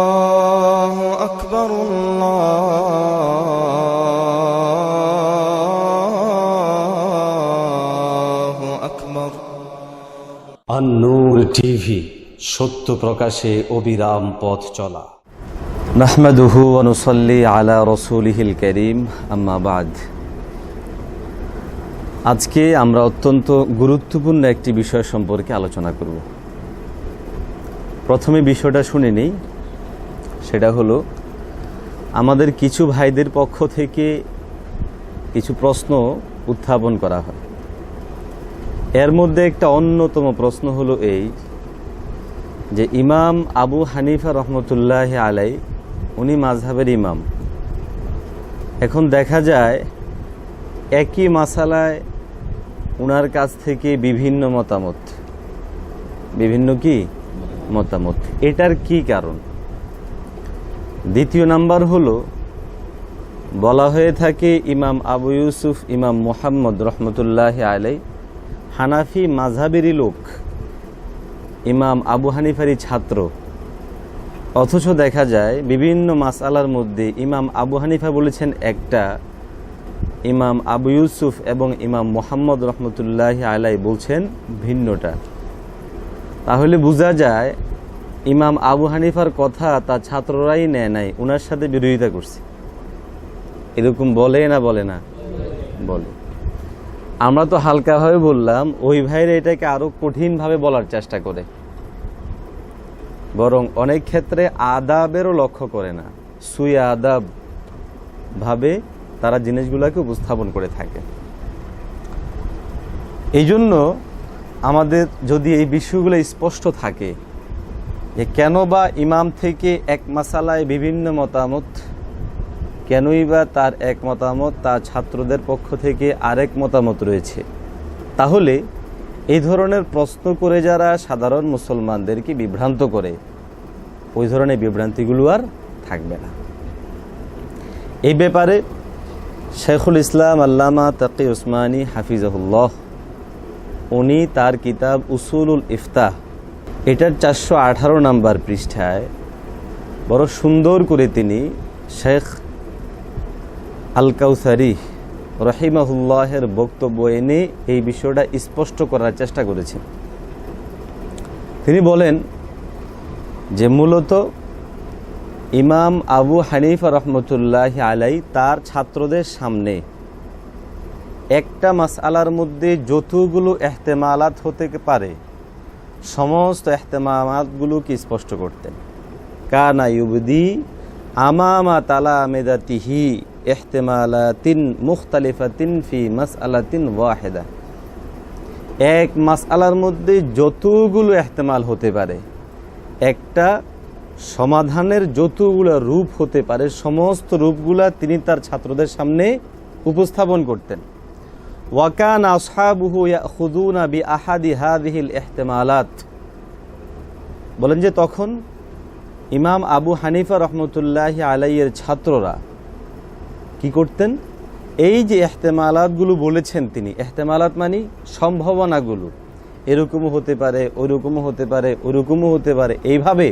الله أكبر الله أكبر আন্নুর TV সত্য প্রকাশে অবিরাম পথ চলা নাহমাদুহু অনুসল্লি আলা রসুলিহিল করিম আম্মা বাদ আজকে আমরা অত্যন্ত গুরুত্বপূর্ণ একটি বিষয় সম্পর্কে আলোচনা করব প্রথমে বিষয়টা শুনে নিই। সেটা হলো, আমাদের কিছু ভাইদের পক্ষ থেকে কিছু প্রশ্ন উত্থাপন করা হয়। এর মধ্যে একটা অন্যতম প্রশ্ন হলো এই যে, ইমাম আবু হানিফা রহমতুল্লাহ আলাই, উনি মাঝহাবের ইমাম। এখন দেখা যায়, একই মাসালায় উনার কাছ থেকে বিভিন্ন মতামত। বিভিন্ন কি? মতামত। এটার কি কারণ? দ্বিতীয় নাম্বার হলো, বলা হয়ে থাকে ইমাম আবু ইউসুফ, ইমাম মোহাম্মদ রহমতুল্লাহ আলাই হানাফি মাঝহাবেরই লোক, ইমাম আবু হানিফারি ছাত্র। অথচ দেখা যায়, বিভিন্ন মাসালার মধ্যে ইমাম আবু হানিফা বলেছেন একটা, ইমাম আবু ইউসুফ এবং ইমাম মোহাম্মদ রহমতুল্লাহ আলাই বলছেন ভিন্নটা। তাহলে বোঝা যায় ইমাম আবু হানিফার কথা তার ছাত্ররাই নেয় নাই ওনার সাথে বিরোধিতা করছে। এরকম বলে না বলে না? বলে। আমরা তো হালকাভাবে বললাম, ওই ভাইরা এটাকে আরও কঠিনভাবে বলার চেষ্টা করে। বরং অনেক ক্ষেত্রে আদাবেরও লক্ষ্য করে না। সুই আদাব ভাবে তারা জিনিসগুলোকে উপস্থাপন করে থাকে। এই জন্য আমাদের যদি এই বিষয়গুলো স্পষ্ট থাকে যে কেন বা ইমাম থেকে এক মাসালায় বিভিন্ন মতামত, কেনই বা তার এক মতামত, তার ছাত্রদের পক্ষ থেকে আরেক মতামত রয়েছে, তাহলে এই ধরনের প্রশ্ন করে যারা সাধারণ মুসলমানদেরকে বিভ্রান্ত করে, ওই ধরনের বিভ্রান্তিগুলো আর থাকবে না। এই ব্যাপারে শেখুল ইসলাম আল্লামা তাকি উসমানী হাফিজাহুল্লাহ উনি তার কিতাব উসুলুল ইফতাহ, এটার চারশো আঠারো নাম্বার পৃষ্ঠায় বড় সুন্দর করে তিনি শেখ আল কাউসারি রহিমাহুল্লাহের বক্তব্য এনে এই বিষয়টা স্পষ্ট করার চেষ্টা করেছেন। তিনি বলেন যে মূলত ইমাম আবু হানিফা রহমতুল্লাহ আলাই তার ছাত্রদের সামনে একটা মাসআলার মধ্যে যতগুলো এহতেমালাত হতে পারে। সমস্ত এহতেমালাতগুলোকে স্পষ্ট করতেন কানা ইউবদি আমামা তালা মেদাতিহি এহতেমালাতিন মুখতালিফাতিন ফি মাস মাসআলাতিন ওয়াহেদা। এক মাসআলার মধ্যে যতগুলো এহতেমাল হতে পারে। একটা সমাধানের যতগুলো রূপ হতে পারে। সমস্ত রূপগুলা তিনি তার ছাত্রদের সামনে উপস্থাপন করতেন। ওয়াকান আসহাবুহু বি আহাদি হাদিহিল ইহতিমালাত বলেন যে তখন ইমাম আবু হানিফা রহমতুল্লাহ আলাইয়ের ছাত্ররা কি করতেন? এই যে এহতেমালাতগুলো বলেছেন তিনি, এহতেমালাত মানে সম্ভাবনাগুলো। এরকমও হতে পারে, ওরকমও হতে পারে, ওরকমও হতে পারে। এইভাবে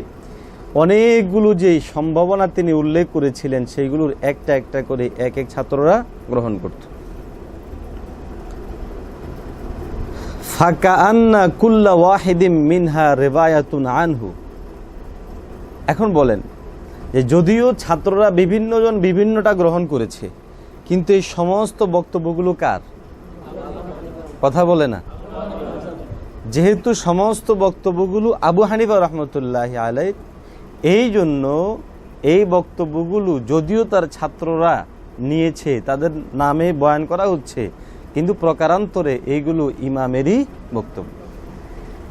অনেকগুলো যে সম্ভাবনা তিনি উল্লেখ করেছিলেন, সেইগুলোর একটা একটা করে এক এক ছাত্ররা গ্রহণ করত। ফাঁকা আন্না কুল্লা ওয়াহিদিম মিনহা রেবায়াতুন আনহু। এখন বলেন যে যদিও ছাত্ররা বিভিন্নজন বিভিন্নটা গ্রহণ করেছে, কিন্তু এই সমস্ত বক্তব্যগুলো কার? কথা বলে না। যেহেতু সমস্ত বক্তব্যগুলো আবু হানিফা রহমতুল্লাহ আলাই এই জন্য এই বক্তব্যগুলো যদিও তার ছাত্ররা নিয়েছে, তাদের নামে বয়ান করা হচ্ছে কিন্তু প্রকারান্তরে এইগুলো ইমামেরই বক্তব্য।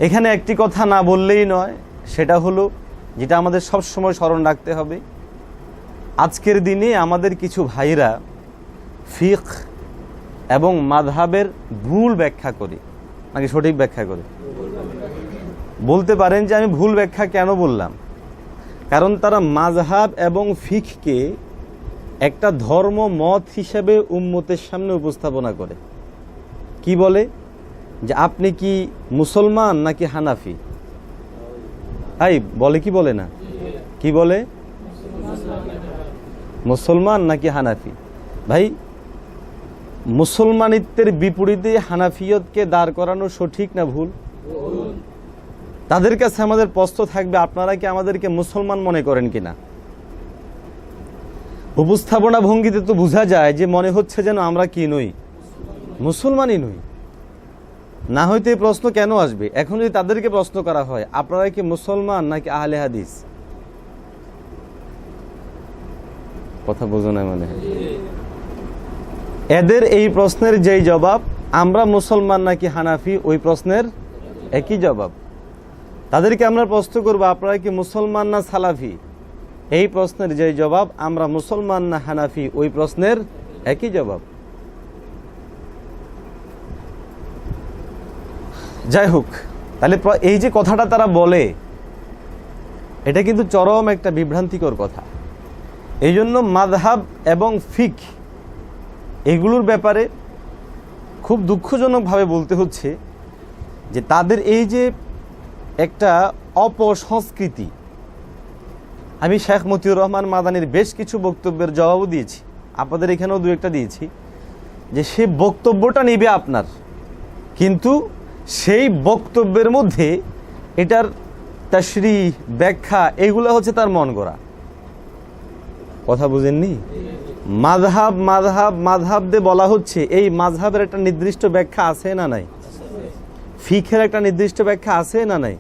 এখানে একটি কথা না বললেই নয়, সেটা হলো যেটা আমাদের সব সময় স্মরণ রাখতে হবে, আজকের দিনে আমাদের কিছু ভাইরা ফিক এবং মাধাবের ভুল ব্যাখ্যা করে, নাকি সঠিক ব্যাখ্যা করে? বলতে পারেন যে আমি ভুল ব্যাখ্যা কেন বললাম? কারণ তারা মাযহাব এবং ফিককে একটা ধর্ম মত হিসেবে উম্মতের সামনে উপস্থাপনা করে। কি বলে? যে আপনি কি মুসলমান নাকি হানাফি? এই বলে কি বলে না? কি বলে? মুসলমান নাকি হানাফি? ভাই, মুসলমানিত্বের বিপরীতে হানাফিয়তকে দাঁড় করানো সঠিক না ভুল? তাদের কাছে আমাদের প্রশ্ন থাকবে, আপনারা কি আমাদেরকে মুসলমান মনে করেন কিনা? উপস্থাপনা ভঙ্গিতে তো বোঝা যায় যে মনে হচ্ছে যেন আমরা কি নই। মুসলমানই নই। না হয়তো এই প্রশ্ন কেন আসবে? এখন যদি তাদেরকে প্রশ্ন করা হয় আপনারা কি মুসলমান নাকি আহলে হাদিস? কথা বোঝো না মানে? এদের এই প্রশ্নের যেই জবাব, আমরা মুসলমান নাকি হানাফি, ওই প্রশ্নের একই জবাব। তাদেরকে আমরা প্রশ্ন করব আপনারা কি মুসলমান না সালাফি? এই প্রশ্নের যে জবাব, আমরা মুসলমান না হানাফি, ওই প্রশ্নের একই জবাব। যাই হোক তাহলে এই যে কথাটা তারা বলে, এটা কিন্তু চরম একটা বিভ্রান্তিকর কথা। এই জন্য মাদহাব এবং ফিক এগুলোর ব্যাপারে খুব দুঃখজনকভাবে বলতে হচ্ছে যে তাদের এই যে একটা অপসংস্কৃতি, আমি শেখ মতিউর রহমান মাদানির বেশ কিছু বক্তব্যের জবাবও দিয়েছি, আপনাদের এখানেও দু একটা দিয়েছি, যে সে বক্তব্যটা নিবে আপনার, কিন্তু সেই বক্তব্যের মধ্যে এটার তাশরি ব্যাখ্যা, এগুলো হচ্ছে তার মন গড়া। কথা বুঝেননি? মাযহাব মাযহাব মাযহাব দিয়ে বলা হচ্ছে, এই মাযহাবের একটা নির্দিষ্ট ব্যাখ্যা আছে না নাই? ফিখের একটা নির্দিষ্ট ব্যাখ্যা আছে না নাই?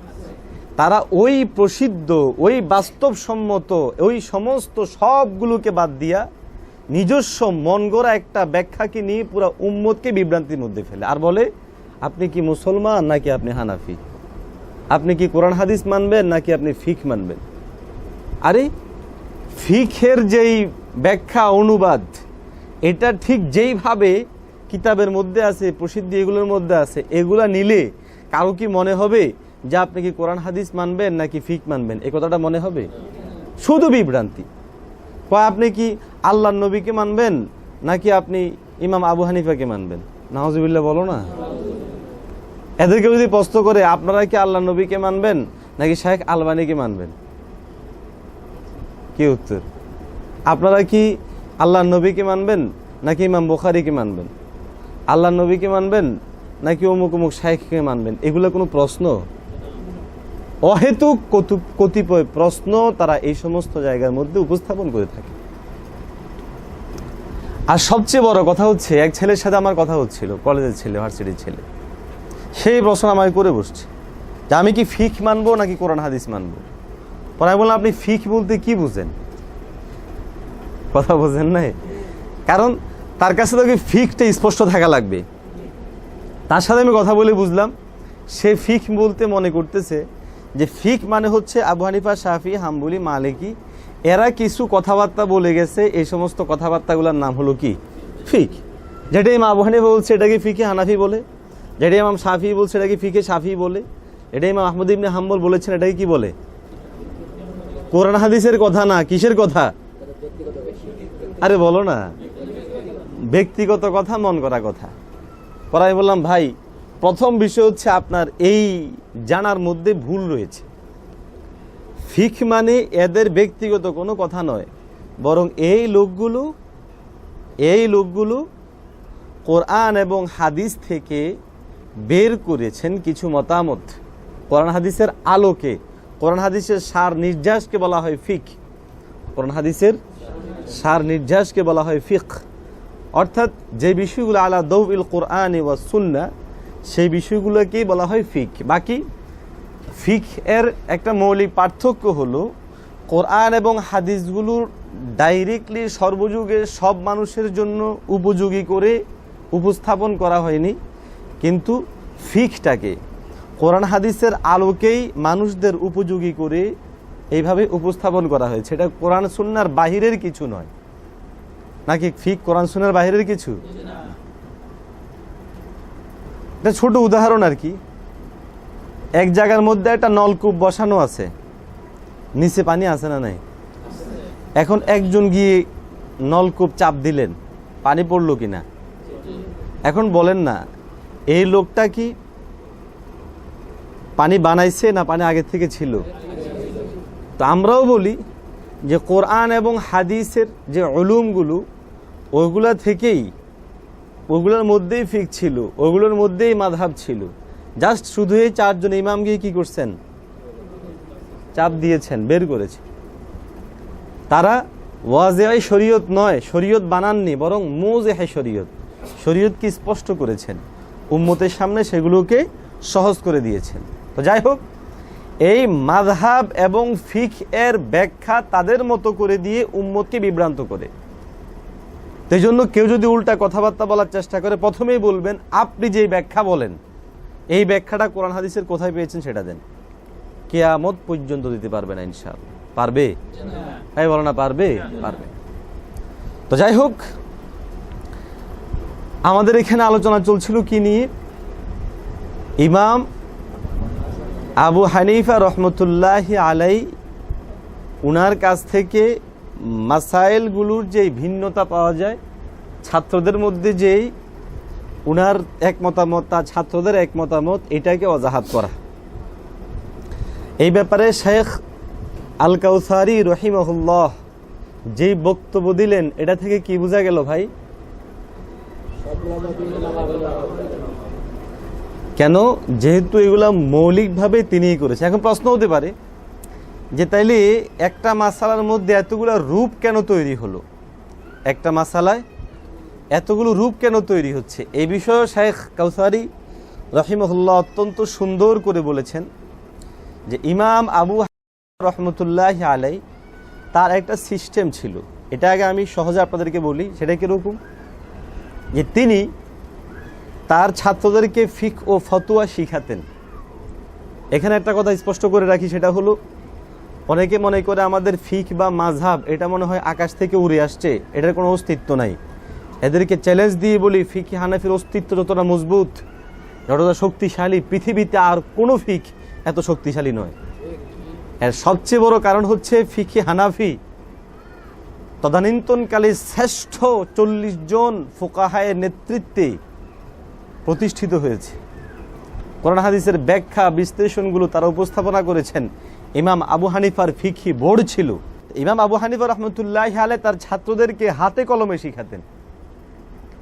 তারা ওই প্রসিদ্ধ, ওই বাস্তবসম্মত, ওই সমস্ত সবগুলোকে বাদ দিয়া নিজস্ব মন গড়া একটা ব্যাখ্যাকে নিয়ে পুরো উম্মতকে বিভ্রান্তির মধ্যে ফেলে। আর বলে আপনি কি মুসলমান নাকি আপনি হানাফি? আপনি কি কোরআন হাদিস মানবেন নাকি আপনি ফিক মানবেন? আরে ফিখের যেই ব্যাখ্যা, অনুবাদ, এটা ঠিক যেইভাবে কিতাবের মধ্যে আছে, প্রসিদ্ধি এগুলোর মধ্যে আছে, এগুলা নিলে কারও কি মনে হবে যে আপনি কি কোরআন হাদিস মানবেন নাকি ফিক মানবেন? এ কথাটা মনে হবে? শুধু বিভ্রান্তি। কয়, আপনি কি আল্লাহ নবীকে মানবেন নাকি আপনি ইমাম আবু হানিফাকে মানবেন? নাহজুবিল্লাহ বলো না। এদেরকে যদি প্রশ্ন করে, আপনারা কি আল্লাহ নবীকে মানবেন, নাকি শেখ আলবানিকে মানবেন? কি উত্তর? আপনারা কি আল্লাহ নবীকে মানবেন, নাকি ইমাম বুখারিকে মানবেন? আল্লাহ নবীকে মানবেন, নাকি অমুক অমুক শাইখকে মানবেন? এগুলো কোনো প্রশ্ন? অহেতুক কতু- কতিপয় প্রশ্ন তারা এই সমস্ত জায়গার মধ্যে উপস্থাপন করে থাকে। আর সবচেয়ে বড় কথা হচ্ছে, এক ছেলের সাথে আমার কথা হচ্ছিল, কলেজের ছেলে, ভার্সিটির ছেলে। সেই প্রশ্ন আমাকে করে বসছে যে আমি কি ফিক মানবো নাকি কোরআন হাদিস মানবো? পরে আমি বললাম, আপনি ফিক বলতে কি বুঝেন? কথা বোঝেন নাই? কারণ তার কাছে তো কি ফিকটা স্পষ্ট থাকা লাগবে? তার সাথে আমি কথা বলে বুঝলাম, সে ফিক বলতে মনে করতেছে যে ফিক মানে হচ্ছে আবু হানিফা, শাফি, হাম্বুলি, মালিকি, এরা কিছু কথাবার্তা বলে গেছে, এই সমস্ত কথাবার্তাগুলোর নাম হলো কি? ফিক। যেটা ইমাম আবু হানিফা বলছে, এটাকে ফিকে হানাফি বলে। যেটা ইমাম সাফি বলছে, এটাকে ফিকে শাফি বলে। এটা ইমাম আহমদ ইবনে হাম্বল বলেছেন, এটাকে কি বলে? কোরআন হাদিসের কথা না, কিসের কথা? আরে বলো না। ব্যক্তিগত কথা, মন করা কথা। পরে আমি বললাম, ভাই, প্রথম বিষয় হচ্ছে আপনার এই জানার মধ্যে ভুল রয়েছে। ফিক মানে এদের ব্যক্তিগত কোনো কথা নয়। বরং এই লোকগুলো এই লোকগুলো কোরআন এবং হাদিস থেকে বের করেছেন কিছু মতামত। কোরআন হাদিসের আলোকে, কোরআন হাদিসের সার নির্যাসকে বলা হয় ফিক। কোরআন হাদিসের সার নির্যাসকে বলা হয় ফিক। অর্থাৎ যে বিষয়গুলো আলা দৌল কোরআন ওয়া সুন্না, সেই বিষয়গুলোকেই বলা হয় ফিক। বাকি ফিক এর একটা মৌলিক পার্থক্য হলো, কোরআন এবং হাদিসগুলোর ডাইরেক্টলি সর্বযুগে সব মানুষের জন্য উপযোগী করে উপস্থাপন করা হয়নি। কিন্তু ফিকটাকে কোরআন হাদিসের আলোকেই মানুষদের উপযোগী করে এইভাবে উপস্থাপন করা হয়েছে। এটা কোরআন সুন্নার বাহিরের কিছু নয়। নাকি ফিক কোরআন সুন্নার বাহিরের কিছু? এটা ছোট উদাহরণ আর কি। এক জায়গার মধ্যে একটা নলকূপ বসানো আছে। নিচে পানি আছে না নাই? এখন একজন গিয়ে নলকূপ চাপ দিলেন, পানি পড়ল কিনা? এখন বলেন না এই লোকটা কি পানি বানাইছে না পানি আগে থেকে ছিল? তো আমরাও বলি যে কোরআন এবং হাদিসের যে অলুমগুলো ওইগুলা থেকেই, ওগুলোর মধ্যেই ফিক ছিল, ওগুলোর মধ্যেই মাধাব ছিল। জাস্ট শুধু এই চারজন ইমাম গিয়ে কি করছেন? চাপ দিয়েছেন, বের করেছে তারা ওয়াজেআই শরীয়ত নয়, শরীয়ত বানাননি, বরং মোজেহে শরীয়ত। শরীয়ত কি স্পষ্ট করেছেন। উম্মতের সামনে সেগুলোকে সহজ করে দিয়েছেন। তো যাই হোক এই মাযহাব এবং ফিক এর ব্যাখ্যা তাদের মতো করে দিয়ে উম্মতকে বিভ্রান্ত করে। সেই জন্য কেউ যদি উল্টা কথাবার্তা বলার চেষ্টা করে প্রথমেই বলবেন আপনি যে ব্যাখ্যা বলেন এই ব্যাখ্যাটা কোরআন হাদিসের কোথায় পেয়েছেন সেটা দেন। কেয়ামত পর্যন্ত দিতে পারবে না ইনশাআল্লাহ। পারবে? তাই বলো না পারবে? পারবে। তো যাই হোক আমাদের এখানে আলোচনা চলছিল কি নিয়ে? ইমাম আবু হানিফা রহমতুল্লাহ আলাই উনার কাছ থেকে মাসাইলগুলোর যে ভিন্নতা পাওয়া যায়, ছাত্রদের মধ্যে যেই উনার এক মতামত, তার ছাত্রদের এক মতামত, এটাকে অজাহাত করা। এই ব্যাপারে শেখ আল কাউসারি রহিমহুল্লাহ যেই বক্তব্য দিলেন, এটা থেকে কি বোঝা গেল ভাই? কেন? যেহেতু এগুলা মৌলিকভাবে তিনিই করেছে এখন প্রশ্ন হতে পারে যে তাইলে একটা মাসালার মধ্যে এতগুলো রূপ কেন তৈরি হলো? একটা মাসালায় এতগুলো রূপ কেন তৈরি হচ্ছে? এই বিষয়ে শেখ কাউসারি রহিমহুল্লাহ অত্যন্ত সুন্দর করে বলেছেন যে ইমাম আবু রহমতুল্লাহ আলাই তার একটা সিস্টেম ছিল। এটা আগে আমি সহজে আপনাদেরকে বলি সেটা কীরকম যে তিনি তার ছাত্রদেরকে ফিক ও ফতুয়া শিখাতেন। এখানে একটা কথা স্পষ্ট করে রাখি, সেটা হলো, অনেকে মনে করে আমাদের ফিক বা মাঝহাব এটা মনে হয় আকাশ থেকে উড়ে আসছে, এটার কোনো অস্তিত্ব নাই। এদেরকে চ্যালেঞ্জ দিয়ে বলি, ফিক হানাফির অস্তিত্ব যতটা মজবুত, যতটা শক্তিশালী, পৃথিবীতে আর কোনো ফিক এত শক্তিশালী নয়। এর সবচেয়ে বড় কারণ হচ্ছে ফিকি হানাফি। তদানীন্তনকালে শ্রেষ্ঠ চল্লিশ জন ফোকাহায়ের নেতৃত্বে প্রতিষ্ঠিত হয়েছে। কোরআন হাদিসের ব্যাখ্যা, বিশ্লেষণগুলো তারা উপস্থাপনা করেছেন। ইমাম আবু হানিফার ফিকি বোর্ড ছিল। ইমাম আবু হানিফা রহমতুল্লাহ আলে তার ছাত্রদেরকে হাতে কলমে শিখাতেন।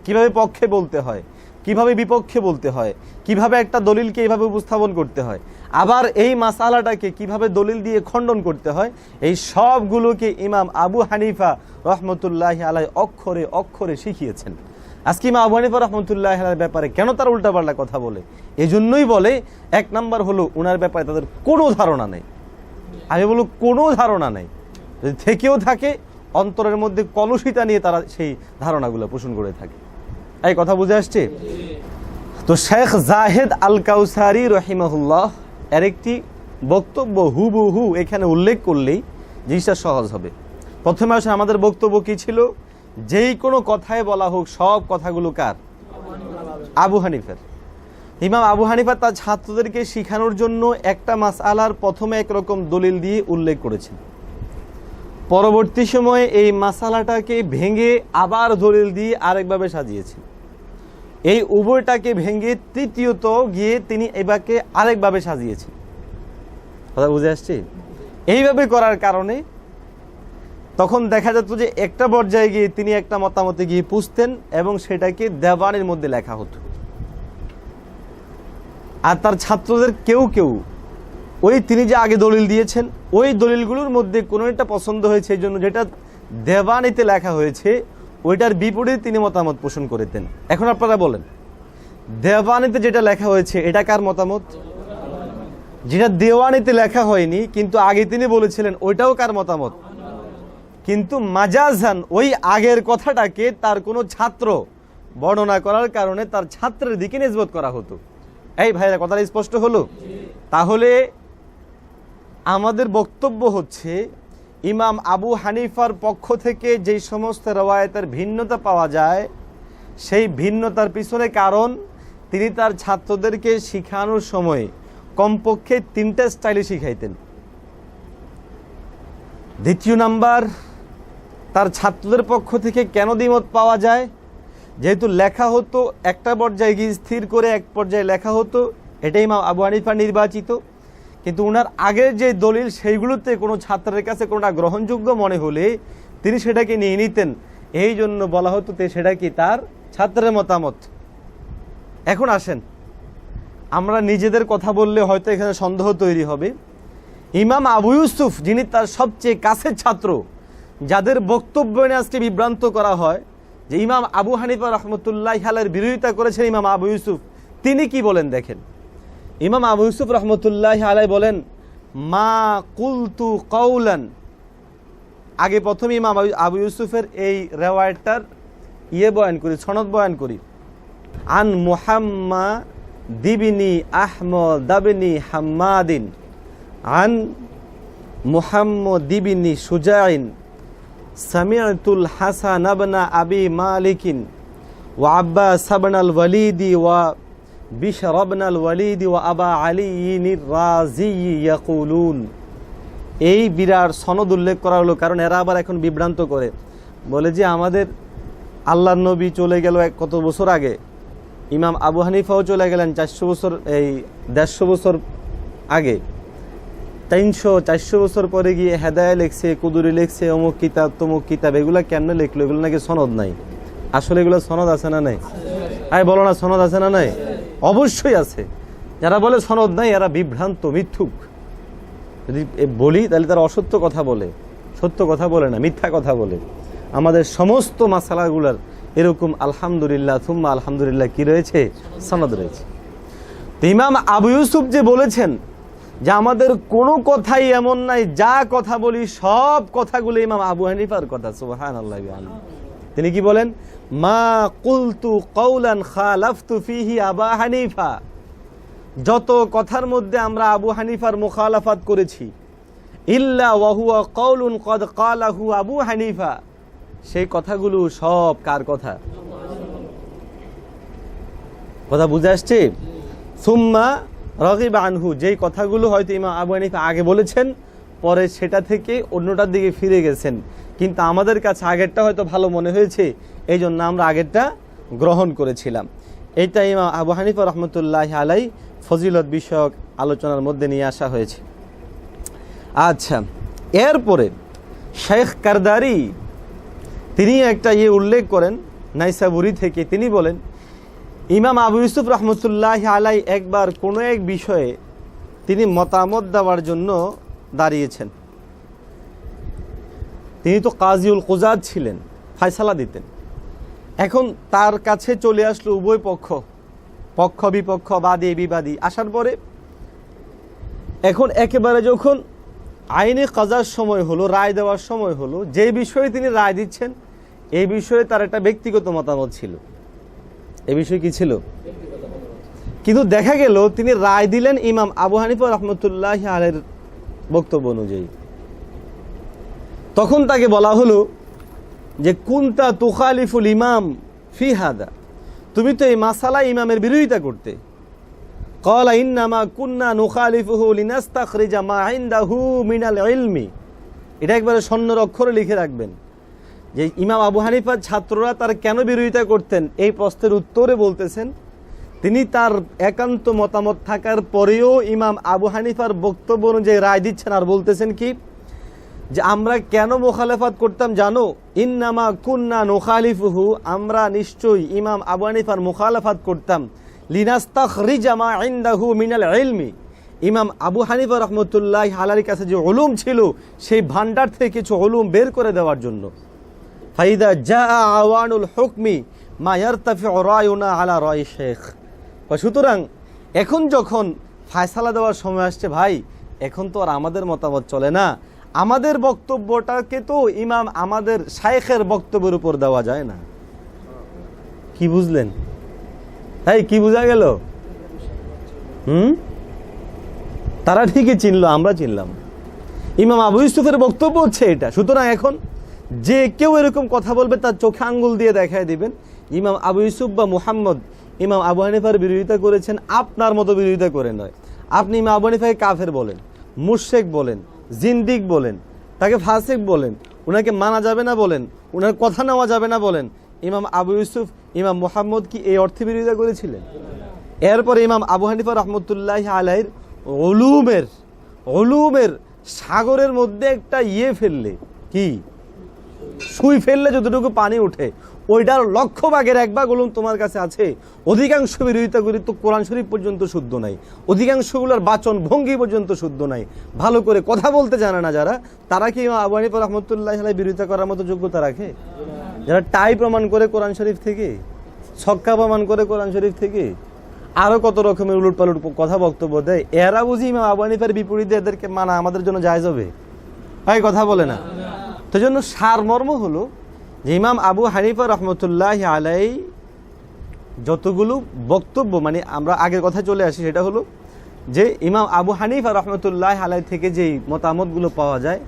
কীভাবে পক্ষে বলতে হয়? কীভাবে বিপক্ষে বলতে হয়? কীভাবে একটা দলিলকে এইভাবে উপস্থাপন করতে হয়? আবার এই মাসালাটাকে কীভাবে দলিল দিয়ে খণ্ডন করতে হয়? এই সবগুলোকে ইমাম আবু হানিফা রহমতুল্লাহ আলাই অক্ষরে অক্ষরে শিখিয়েছেন। আজকে ইমাম আবু হানিফা রহমতুল্লাহ আলার ব্যাপারে কেন তার উল্টাপাল্টা কথা বলে? এজন্যই বলে, এক নাম্বার হলো ওনার ব্যাপারে তাদের কোনো ধারণা নেই। আমি বলব কোনো ধারণা নেই। থেকেও থাকে, অন্তরের মধ্যে কলুষিতা নিয়ে তারা সেই ধারণাগুলো পোষণ করে থাকে। এই কথা বুঝে আসছে? তো শেখ জাহেদ আল কাউসারি রহিমাহুল্লাহ এর একটি বক্তব্য হুবহু এখানে উল্লেখ করলেই জিনিসটা সহজ হবে। প্রথমে আসলে আমাদের বক্তব্য কি ছিল? যেই কোনো কথায় বলা হোক, সব কথাগুলো কার? আবু হানিফের। ইমাম আবু হানিফা তার ছাত্রদেরকে শিখানোর জন্য একটা মাস আলার প্রথমে একরকম দলিল দিয়ে উল্লেখ করেছেন। পরবর্তী সময়ে এই মাসালাটাকে ভেঙে আবার দলিল দিয়ে আরেকভাবে সাজিয়েছেন। এই উভয়টাকে ভেঙে তৃতীয়ত গিয়ে তিনি এবাকে আরেকভাবে সাজিয়েছেন। কথা বুঝে আসছি? এইভাবে করার কারণে তখন দেখা যেত যে একটা পর্যায়ে গিয়ে তিনি একটা মতামতে গিয়ে পুষতেন এবং সেটাকে দেওয়ানের মধ্যে লেখা হতো। আর তার ছাত্রদের কেউ কেউ, ওই তিনি যে আগে দলিল দিয়েছেন, ওই দলিলগুলোর মধ্যে কোনো একটা পছন্দ হয়েছে, এই জন্য যেটা দেওয়ানিতে লেখা হয়েছে ওইটার বিপরীতে তিনি মতামত পোষণ করতেন। এখন আপনারা বলেন, দেওয়ানিতে যেটা লেখা হয়েছে, এটা কার মতামত? যেটা দেওয়ানিতে লেখা হয়নি, কিন্তু আগে তিনি বলেছিলেন, ওইটাও কার মতামত? কিন্তু মাজাজান ওই আগের কথাটাকে তার কোনো ছাত্র বর্ণনা করার কারণে তার ছাত্রের দিকে নিজবত করা হতো। এই ভাইরা, কথাটা স্পষ্ট হলো? তাহলে আমাদের বক্তব্য হচ্ছে ইমাম আবু হানিফার পক্ষ থেকে যেই সমস্ত রওয়ায়তের ভিন্নতা পাওয়া যায়, সেই ভিন্নতার পিছনে কারণ, তিনি তার ছাত্রদেরকে শিখানোর সময় কমপক্ষে তিনটা স্টাইলে শিখাইতেন। দ্বিতীয় নাম্বার, তার ছাত্রদের পক্ষ থেকে কেন দ্বিমত পাওয়া যায়? যেহেতু লেখা হতো, একটা পর্যায়ে গিয়ে স্থির করে এক পর্যায়ে লেখা হতো, এটাই মা আবু হানিফা নির্বাচিত। কিন্তু ওনার আগের যে দলিল, সেইগুলোতে কোনো ছাত্রের কাছে কোনোটা গ্রহণযোগ্য মনে হলে তিনি সেটাকে নিয়ে নিতেন। এই জন্য বলা হতো সেটা কি তার ছাত্রের মতামত। এখন আসেন। আমরা নিজেদের কথা বললে হয়তো এখানে সন্দেহ তৈরি হবে। ইমাম আবু ইউসুফ, যিনি তার সবচেয়ে কাছের ছাত্র, যাদের বক্তব্য নিয়ে আজকে বিভ্রান্ত করা হয়, যে ইমাম আবু হানিফা রহমতুল্লাহ হালের বিরোধিতা করেছেন ইমাম আবু ইউসুফ, তিনি কি বলেন দেখেন। ইমাম আবু ইউসুফ রহমতুল্লাহ আলাই বলেন, মা কুলতু কৌলান আগে প্রথমে ইমাম আবু- ইউসুফের এই রেওয়ায়তটার ইয়ে বয়ান করি, সনদ বয়ান করি। আন মুহাম্মা দিবিনি আহমদ দাবিনি হাম্মাদিন। আন মুহাম্মদ দিবিনি সুজাইন। সামিআতুল হাসান আবনা আবি মালিকিন। ওয়া আব্বাস আবনাল ওয়ালিদি ওয়া আবা রাজি ইয়াকুলুন। এই বিরাট সনদ উল্লেখ করা হলো কারণ এরা আবার এখন বিভ্রান্ত করে। বলে যে আমাদের আল্লাহ নবী চলে গেল কত বছর আগে। ইমাম আবু হানিফাও চলে গেলেন চারশো বছর, এই দেড়শো বছর আগে। তিনশো, চারশো বছর পরে গিয়ে হেদায়া লেখছে, কুদুরি লেখছে, অমুক কিতাব, তমুক কিতাব, এগুলো কেন লিখলো? এগুলো নাকি সনদ নাই। আসলে এগুলো সনদ আছে না নাই? আই বলো না, সনদ আছে না নাই? অবশ্যই আছে। যারা বলে সনদ নাই, এরা বিভ্রান্ত, মিথ্যুক। যদি বলি, তাহলে তারা অসত্য কথা বলে। সত্য কথা বলে না, মিথ্যা কথা বলে। আমাদের সমস্ত মাসালাগুলার এরকম আলহামদুলিল্লাহ থুম্মা আলহামদুলিল্লাহ কি রয়েছে? সনদ রয়েছে। তো ইমাম আবু ইউসুফ যে বলেছেন যে আমাদের কোনো কথাই এমন নাই, যা কথা বলি, সব কথাগুলো ইমাম আবু হানিফার কথা সুবহান আল্লাহ। তিনি কি বলেন? মা কুলতু কৌলান খালাফতু ফিহি আবা হানিফা। যত কথার মধ্যে আমরা আবু হানিফার মুখালাফাত করেছি, ইল্লা ওয়াহুয়া কৌলুন কদ কালাহু আবু হানিফা। সেই কথাগুলো সব কার কথা? কথা বুঝে আসছে? সুম্মা রগিব আনহু, যেই কথাগুলো হয়তো ইমাম আবু হানিফা আগে বলেছেন পরে সেটা থেকে অন্যটার দিকে ফিরে গেছেন। কিন্তু আমাদের কাছে আগেরটা হয়তো ভালো মনে হয়েছে এই জন্য আমরা আগেরটা গ্রহণ করেছিলাম। এইটা ইমাম আবু হানিফা রহমতুল্লাহ আলাই ফজিলত বিষয়ক আলোচনার মধ্যে নিয়ে আসা হয়েছে। আচ্ছা এরপরে শেখ কারদারি, তিনি একটা ইয়ে উল্লেখ করেন, নাইসাবুরি থেকে। তিনি বলেন, ইমাম আবু ইউসুফ রহমতুল্লাহ আলাই একবার কোনো এক বিষয়ে তিনি মতামত দেওয়ার জন্য দাঁড়িয়েছেন। তিনি তো কাজিউল কুজাদ ছিলেন, ফায়সালা দিতেন। এখন তার কাছে চলে আসলো উভয় পক্ষ পক্ষ বিপক্ষ, বাদী বিবাদী। আসার পরে এখন একেবারে যখন আইনে কাজার সময় হলো, রায় দেওয়ার সময় হলো, যে বিষয়ে তিনি রায় দিচ্ছেন এই বিষয়ে তার একটা ব্যক্তিগত মতামত ছিল। এ বিষয়ে কি ছিল? কিন্তু দেখা গেল তিনি রায় দিলেন ইমাম আবু হানিফা রহমতুল্লাহ আলের বক্তব্য অনুযায়ী। তখন তাকে বলা হলো যে, কুন্তা তুখালিফুল ইমাম ফি হাদা। তুমি তো এই মাসালা ইমামের বিরোধিতা করতে। কলা ইন্নামা কুন্না নুখালিফুহু লিনাস্তাখরিজা মা ইনদাহু মিনাল ইলমি। এটা একবারে স্বর্ণের অক্ষরে লিখে রাখবেন। যে ইমাম আবু হানিফার ছাত্ররা তার কেন বিরোধিতা করতেন, এই প্রশ্নের উত্তরে বলতেছেন তিনি তার একান্ত মতামত থাকার পরেও ইমাম আবু হানিফার বক্তব্য অনুযায়ী রায় দিচ্ছেন আর বলতেছেন কি, যে আমরা কেন মোখালেফাত করতাম জানো? ইন্নামা কুন্না নোখালিফুহু, আমরা নিশ্চয়ই ইমাম আবু হানিফার মুখালাফাত করতাম। লিনাস্তাখরিজামা ইনদাহু মিনাল ইলমি। ইমাম আবু হানিফা রহমতুল্লাহ হালার কাছে যে ওলুম ছিল, সেই ভান্ডার থেকে কিছু ওলুম বের করে দেওয়ার জন্য। ফাইদা জা আওয়ানুল হুকমি মা ইয়ারতাফি রায়ুনা আলা রয় শেখ। বা সুতরাং এখন যখন ফায়সালা দেওয়ার সময় আসছে, ভাই, এখন তো আর আমাদের মতামত চলে না। আমাদের বক্তব্যটাকে তো ইমাম আমাদের শায়েখের বক্তব্যের উপর দেওয়া যায় না। কি বুঝলেন? তাই কি বোঝা গেল? হুম? তারা ঠিকই চিনলো, আমরা চিনলাম। ইমাম আবু ইউসুফের বক্তব্য হচ্ছে এটা। সুতরাং এখন যে কেউ এরকম কথা বলবে, তার চোখে আঙ্গুল দিয়ে দেখায় দিবেন। ইমাম আবু ইউসুফ বা মুহাম্মদ ইমাম আবু হানিফার বিরোধিতা করেছেন, আপনার মতো বিরোধিতা করে নয়। আপনি ইমাম আবু হানিফাকে কাফের বলেন মুশেক বলেন, জিন্দিক বলেন, তাকে ফাসেক বলেন ওনাকে মানা যাবে না বলেন ওনার কথা নেওয়া যাবে না বলেন, ইমাম আবু ইউসুফ, ইমাম মোহাম্মদ কি এই অর্থে বিরোধিতা করেছিলেন? এরপরে ইমাম আবু হানিফা রহমতুল্লাহ আলাইর ওলুমের অলুমের সাগরের মধ্যে একটা ইয়ে ফেললে, কি? সুই ফেললে যতটুকু পানি ওঠে ওইটার লক্ষ ভাগের এক ভাগ ওলুম তোমার কাছে আছে। অধিকাংশ বিরোধিতাগুলি তো কোরআন শরীফ পর্যন্ত শুদ্ধ নাই। অধিকাংশগুলোর বাচন ভঙ্গি পর্যন্ত শুদ্ধ নাই। ভালো করে কথা বলতে জানে না যারা, তারা কি আবু হানিফা রহমতুল্লাহ বিরোধিতা করার মতো যোগ্যতা রাখে? যারা টাই প্রমাণ করে কোরআন শরীফ থেকে, ছক্কা প্রমাণ করে কোরআন শরীফ থেকে, আরও কত রকমের উলট পালট কথা বক্তব্য দেয়, এরা বুঝি ইমাম আবু বিপরীতে এদেরকে মানা আমাদের জন্য যায় যাবে ভাই, কথা বলে না। তো জন্য সারমর্ম হলো যে ইমাম আবু হানিফা রহমতুল্লাহ আলাই যতগুলো বক্তব্য মানে আমরা আগের কথা চলে আসি, সেটা হলো যে ইমাম আবু হানিফা রহমতুল্লাহ আলাই থেকে যেই মতামতগুলো পাওয়া যায়,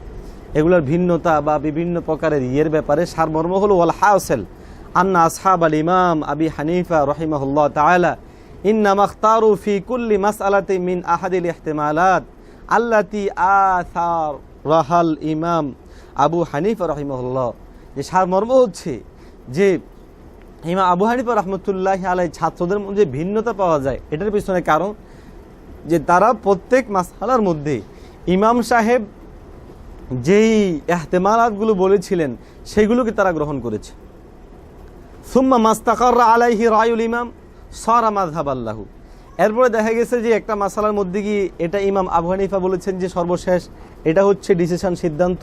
এগুলোর ভিন্নতা বা বিভিন্ন প্রকারের ইয়ের ব্যাপারে সারমর্ম হলো, ওয়াল হাউসেল আন্না আসহাব আল ইমাম আবি হানিফা রহিমাহুল্লাহ তাআলা ইন্নামা মাসআলাতি মিন আহাদিল আল্লাতি ইমাম আবু হানিফা রহিমাহুল্লাহ। যে সারমর্ম হচ্ছে যে ইমাম আবু হানিফা রহমতুল্লাহ আলাই ছাত্রদের মধ্যে ভিন্নতা পাওয়া যায়, এটার পিছনে কারণ যে তারা প্রত্যেক মাসহালার মধ্যে ইমাম সাহেব যেই এহতেমালাতগুলো বলেছিলেন, সেগুলোকে তারা গ্রহণ করেছে। সুম্মা মাস্তাকাররা আলাইহি রায়ুল ইমাম, সারা মাযহাব আল্লাহু। এরপরে দেখা গেছে যে একটা মাসালার মধ্যে গিয়ে এটা ইমাম আবু হানিফা বলেছেন যে সর্বশেষ, এটা হচ্ছে ডিসিশন সিদ্ধান্ত।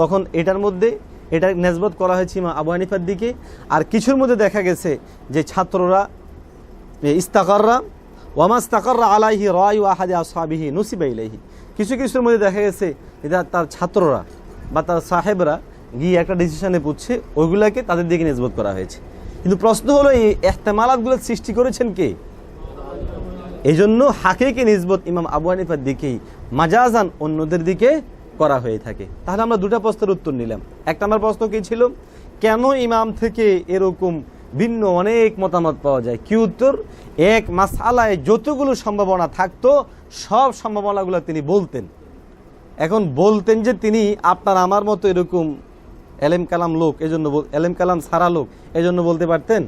তখন এটার মধ্যে এটা নেসবত করা হয়েছে ইমাম আবু হানিফার দিকে। আর কিছুর মধ্যে দেখা গেছে যে ছাত্ররা ইস্তাকাররা ওয়ামাস্তাকাররা আলাইহি রায় আহাদে আসহাবিহি নুসিবা ইলাইহি। কিছু কিছুর মধ্যে দেখা গেছে এটা তার ছাত্ররা বা তার সাহেবরা গিয়ে একটা ডিসিশনে পুচ্ছে ওইগুলাকে তাদের দিকে নিসবত করা হয়েছে। কিন্তু প্রশ্ন হলো, এই এহতেমালাতগুলো সৃষ্টি করেছেন কে? এই জন্য হাকিকে নিজবত ইমাম আবু হানিফার দিকেই, মাজাজান অন্যদের দিকে করা হয়ে থাকে। তাহলে আমরা দুটা প্রশ্নের উত্তর নিলাম। এক নম্বর প্রশ্ন কি ছিল? কেন ইমাম থেকে এরকম ভিন্ন অনেক মতামত পাওয়া যায়? কি উত্তর? এক মাসালায় যতগুলো সম্ভাবনা থাকতো, সব সম্ভাবনাগুলো তিনি বলতেন। এখন বলতেন যে তিনি আপনার আমার মতো এরকম এলেম কালাম লোক, এজন্য এলেম কালাম সারা লোক, এজন্য বলতে পারতেন?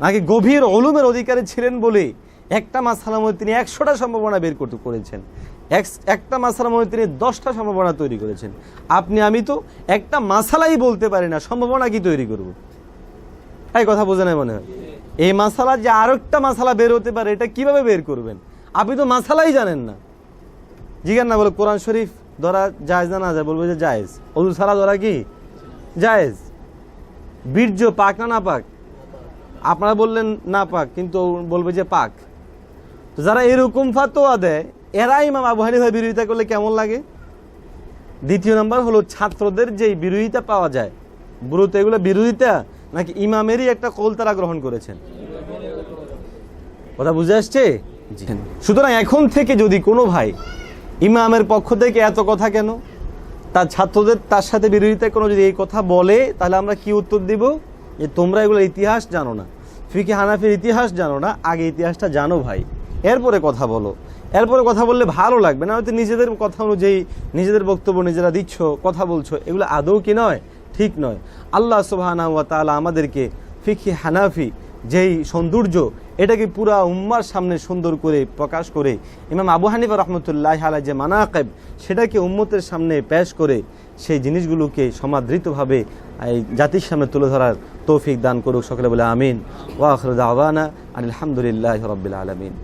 নাকি গভীর অলুমের অধিকারী ছিলেন বলে একটা মাসালার মধ্যে তিনি একশোটা সম্ভাবনা বের করতে করেছেন। এক- একটা মাসালার মধ্যে তিনি দশটা সম্ভাবনা তৈরি করেছেন। আপনি, আমি তো একটা মাসালাই বলতে পারি না, সম্ভাবনা কি তৈরি করব? এই কথা বোঝে নাই মনে হয়? এই মাসালা যে আরেকটা মাসালা বের হতে পারে, এটা কীভাবে বের করবেন? আপনি তো মাসালাই জানেন না। জিজ্ঞান না বলে কোরআন শরীফ ধরা জায়েজ না না যায় বলব যে জায়েজ। অজু ছাড়া ধরা কি? জায়েজ। বীর্য পাক না না পাক? আপনারা বললেন না পাক, কিন্তু বলবে যে পাক। যারা এরকম ফাতোয়া দেয় এরা ইমাম আবু হানিফার বিরোধিতা করলে কেমন লাগে? দ্বিতীয় নাম্বার হলো ছাত্রদের যেই বিরোধিতা পাওয়া যায় ব্রত এগুলো বিরোধিতা নাকি ইমামেরই একটা কোল তারা গ্রহণ করেছেন? কথা বুঝে আসছে? সুতরাং এখন থেকে যদি কোনো ভাই ইমামের পক্ষ থেকে এত কথা কেন? তার ছাত্রদের তার সাথে বিরোধিতা কোনো যদি এই কথা বলে, তাহলে আমরা কি উত্তর দিব? যে তোমরা এগুলো ইতিহাস জানো না। ফিকে হানাফির ইতিহাস জানো না, আগে ইতিহাসটা জানো ভাই। এরপরে কথা বলো। এরপরে কথা বললে ভালো লাগবে না, হয়তো নিজেদের কথা অনুযায়ী নিজেদের বক্তব্য নিজেরা দিচ্ছ, কথা বলছো, এগুলো আদৌ কি নয়? ঠিক নয়। আল্লাহ সুবাহানা ওয়া তাআলা আমাদেরকে ফিকি হানাফি, যেই সৌন্দর্য, এটাকে পুরা উম্মার সামনে সুন্দর করে প্রকাশ করে, ইমাম আবু হানিফা রহমতুল্লাহ আলা যে মানাকেব, সেটাকে উম্মতের সামনে পেশ করে সেই জিনিসগুলোকে সমাদৃতভাবে জাতির সামনে তুলে ধরার তৌফিক দান করুক সকলে বলে আমিন। ওয়াখরুদ আওয়ানা আলহামদুলিল্লাহ রবিল আলমিন।